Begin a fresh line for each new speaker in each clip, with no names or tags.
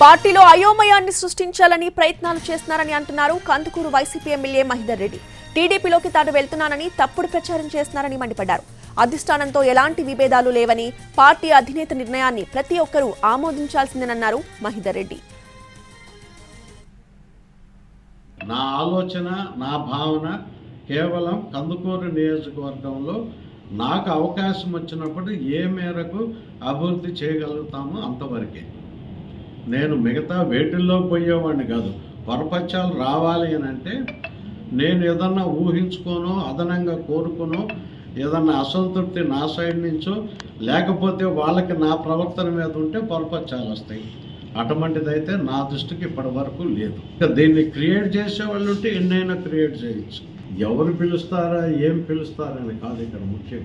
పార్టీలో అయోమయాన్ని సృష్టించాలని ప్రయత్నాలు చేస్తున్నారని అంటున్నారు కందుకూరు వైసీపీ ఎమ్మెల్యే మహిదర్ రెడ్డి. టీడీపీలోకి తాను వెళ్తున్నానని తప్పుడు ప్రచారం చేస్తున్నారని మండిపడ్డారు. అధిష్టానంతో ఎలాంటి విభేదాలు లేవని పార్టీ అధినేత నిర్ణయాన్ని ప్రతి ఒక్కరూ ఆమోదించాల్సిందేనన్నారు మహిదర్ రెడ్డి.
నా ఆలోచన నా భావన కేవలం కందుకూరు నియోజకవర్గంలో నాకు అవకాశం వచ్చినప్పుడు ఏ మేరకు అభివృద్ధి చేయగలుగుతామో అంతవరకే. నేను మిగతా వేటిల్లో పోయేవాడిని కాదు. పరపత్యాలు రావాలి అని అంటే నేను ఏదన్నా ఊహించుకోనో అదనంగా కోరుకునో ఏదన్నా అసంతృప్తి నా సైడ్ నుంచో లేకపోతే వాళ్ళకి నా ప్రవర్తన మీద ఉంటే పొరపచ్చాలు వస్తాయి. అటువంటిదైతే నా దృష్టికి ఇప్పటి వరకు లేదు. దీన్ని క్రియేట్ చేసే వాళ్ళు ఉంటే ఎన్నైనా క్రియేట్ చేయొచ్చు. ఎవరు పిలుస్తారా ఏం పిలుస్తారా అని కాదు ఇక్కడ ముఖ్యం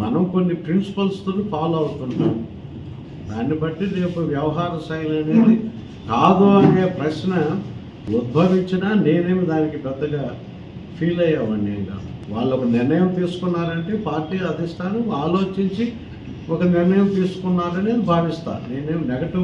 మనం కొన్ని ప్రిన్సిపల్స్తో ఫాలో అవుతుంటాం. దాన్ని బట్టి రేపు వ్యవహార శైలి అనేది కాదు అనే ప్రశ్న ఉద్భవించినా నేనేమి దానికి పెద్దగా ఫీల్ అయ్యేవాడిని ఏం కాదు. వాళ్ళు ఒక నిర్ణయం తీసుకున్నారంటే పార్టీ అధిష్టానం ఆలోచించి ఒక నిర్ణయం తీసుకున్నారని భావిస్తాను నేనేం నెగటివ్